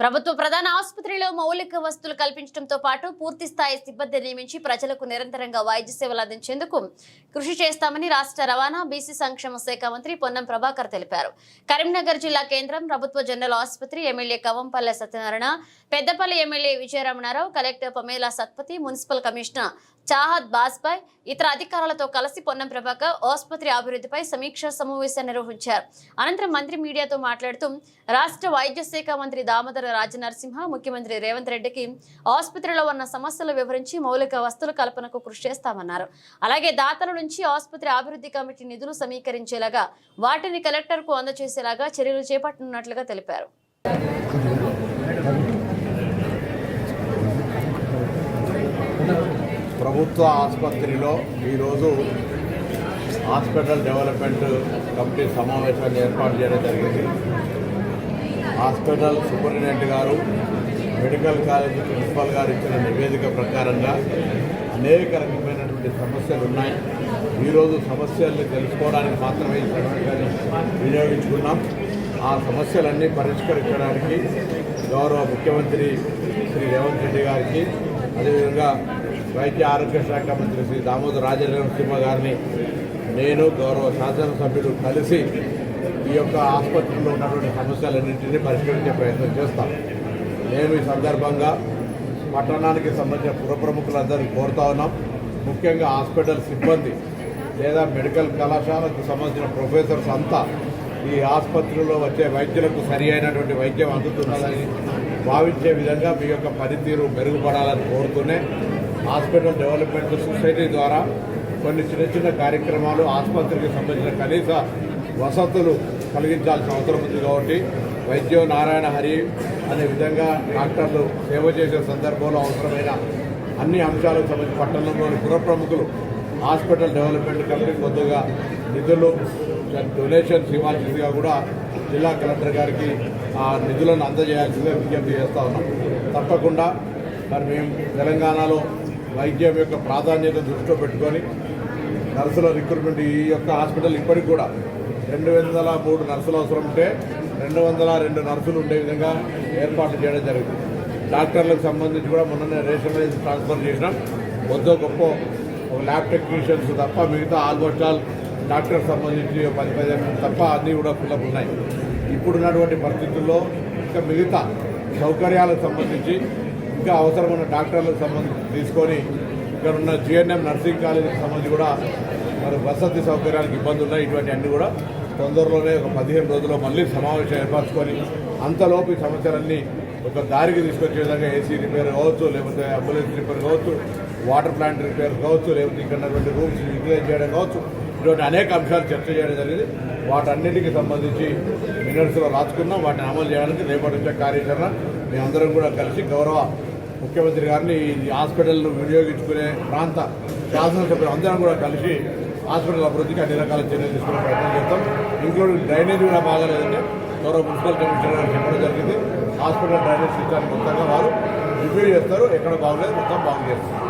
ప్రభుత్వ ప్రధాన ఆసుపత్రిలో మౌలిక వసతులు కల్పించడంతో పాటు పూర్తి స్థాయి సిబ్బంది నియమించి ప్రజలకు నిరంతరంగా వైద్య సేవలు అందించేందుకు కృషి చేస్తామని రాష్ట్ర రవాణా బీసీ సంక్షేమ శాఖ మంత్రి పొన్నం ప్రభాకర్ తెలిపారు. కరీంనగర్ జిల్లా కేంద్రం ప్రభుత్వ జనరల్ ఆసుపత్రి MLA Kavampalli Satyanarayana Peddapalli MLA Vijayaramanarao collector Pamela Satpathy municipal commissioner Chahat Bajpai ఇతర అధికారులతో కలిసి పొన్నం ప్రభాకర్ ఆసుపత్రి అభివృద్ధిపై సమీక్షా సమావేశం నిర్వహించారు. అనంతరం మంత్రి మీడియాతో మాట్లాడుతూ రాష్ట్ర వైద్య శాఖ మంత్రి దామోదర రాజనరసింహ ముఖ్యమంత్రి రేవంత్ రెడ్డికి ఆసుపత్రిలో ఉన్న సమస్యలు వివరించి మౌలిక వస్తువుల కల్పనకు కృషి చేస్తామన్నారు. అలాగే దాతల నుంచి ఆసుపత్రి అభివృద్ధి కమిటీ నిధులు సమీకరించేలాగా వాటిని కలెక్టర్కు అందజేసేలాగా చర్యలు చేపట్టనున్నట్లుగా తెలిపారు. ప్రభుత్వ ఆసుపత్రిలో ఈరోజు హాస్పిటల్ డెవలప్మెంట్ కమిటీ సమావేశాన్ని ఏర్పాటు చేయడం జరిగింది. హాస్పిటల్ సూపరింటెండెంట్ గారు మెడికల్ కాలేజీ ప్రిన్సిపాల్ గారు ఇచ్చిన నివేదిక ప్రకారంగా అనేక రకమైనటువంటి సమస్యలు ఉన్నాయి. ఈరోజు సమస్యల్ని తెలుసుకోవడానికి మాత్రమే ఈ సమావేశాన్ని వినియోగించుకున్నాం. ఆ సమస్యలన్నీ పరిష్కరించడానికి గౌరవ ముఖ్యమంత్రి శ్రీ రేవంత్ రెడ్డి గారికి అదేవిధంగా వైద్య ఆరోగ్య శాఖ మంత్రి శ్రీ దామోదర్ రాజనరసింహ గారిని నేను గౌరవ శాసనసభ్యులు కలిసి ఈ యొక్క ఆసుపత్రిలో ఉన్నటువంటి సమస్యలన్నింటినీ పరిష్కరించే ప్రయత్నం చేస్తాం. నేను ఈ సందర్భంగా పట్టణానికి సంబంధించిన పురప్రముఖులందరికీ కోరుతా ఉన్నాం. ముఖ్యంగా హాస్పిటల్ సిబ్బంది లేదా మెడికల్ కళాశాలకు సంబంధించిన ప్రొఫెసర్స్ అంతా ఈ ఆసుపత్రిలో వచ్చే వైద్యులకు సరి అయినటువంటి వైద్యం అందుతున్నదని భావించే విధంగా మీ యొక్క పనితీరు మెరుగుపడాలని కోరుతూనే హాస్పిటల్ డెవలప్మెంట్ సొసైటీ ద్వారా కొన్ని చిన్న చిన్న కార్యక్రమాలు ఆసుపత్రికి సంబంధించిన కనీస వసతులు కలిగించాల్సిన అవసరం ఉంది కాబట్టి వైద్యం నారాయణ హరి అనే విధంగా డాక్టర్లు సేవ చేసే సందర్భంలో అవసరమైన అన్ని అంశాలకు సంబంధించి పట్టణంలోని పుర ప్రముఖులు హాస్పిటల్ డెవలప్మెంట్ కమిటీ కొద్దిగా నిధులు డొనేషన్స్ ఇవ్వాల్సిందిగా కూడా జిల్లా కలెక్టర్ గారికి ఆ నిధులను అందజేయాల్సిందిగా విజ్ఞప్తి చేస్తా ఉన్నాం. తప్పకుండా మరి మేము తెలంగాణలో వైద్యం యొక్క ప్రాధాన్యత దృష్టిలో పెట్టుకొని నర్సుల రిక్రూట్మెంట్ ఈ యొక్క హాస్పిటల్ ఇప్పటికి కూడా రెండు వందల మూడు నర్సులు అవసరం ఉంటే రెండు వందల రెండు నర్సులు ఉండే విధంగా ఏర్పాటు చేయడం జరిగింది. డాక్టర్లకు సంబంధించి కూడా మొన్ననే రేషనలైజ్ ట్రాన్స్ఫర్ చేసినాం. కొద్దో గొప్ప ఒక ల్యాబ్ టెక్నీషియన్స్ తప్ప మిగతా ఆల్మోస్ట్ ఆల్ డాక్టర్ సంబంధించి పది పదిహేను తప్ప అన్నీ కూడా ఫిల్అప్ ఉన్నాయి. ఇప్పుడున్నటువంటి పరిస్థితుల్లో ఇంకా మిగతా సౌకర్యాలకు సంబంధించి ఇంకా అవసరమైన డాక్టర్లకు సంబంధించి తీసుకొని ఇక్కడ ఉన్న జిఎన్ఎం నర్సింగ్ కాలేజీకి సంబంధించి కూడా మరి వసతి సౌకర్యాలకు ఇబ్బందులు ఉన్నాయి. ఇటువంటి అన్నీ కూడా తొందరలోనే ఒక పదిహేను రోజుల్లో మళ్ళీ సమావేశం ఏర్పరచుకొని అంతలోపు ఈ సమస్యలన్నీ ఒక దారికి తీసుకొచ్చే విధంగా ఏసీ రిపేర్ కావచ్చు లేకపోతే అంబులెన్స్ రిపేర్ కావచ్చు వాటర్ ప్లాంట్ రిపేర్ కావచ్చు లేకపోతే ఇక్కడ ఉన్నటువంటి రూమ్స్ యూటిలైజ్ చేయడం కావచ్చు ఇటువంటి అనేక అంశాలు చర్చ చేయడం జరిగింది. వాటన్నిటికి సంబంధించి మినర్స్లో రాసుకున్నాం. వాటిని అమలు చేయడానికి రేపటి నుంచే కార్యాచరణ. మేమందరం కూడా కలిసి గౌరవ ముఖ్యమంత్రి గారిని ఈ హాస్పిటల్ను వినియోగించుకునే ప్రాంత శాసనసభ్యులు అందరం కూడా కలిసి హాస్పిటల్ అభివృద్ధికి అన్ని రకాల చర్యలు తీసుకునే ప్రయత్నం చేస్తాం ఇంక్లూడింగ్ డ్రైనేజ్ కూడా బాగాలేదంటే గౌరవ మున్సిపల్ కమిషనర్ చెప్పడం జరిగింది. హాస్పిటల్ డ్రైనేజ్ సిస్టాన్ని మొత్తంగా వారు రివ్యూ చేస్తారు. ఎక్కడ బాగలేదు మొత్తం బాగు చేస్తారు.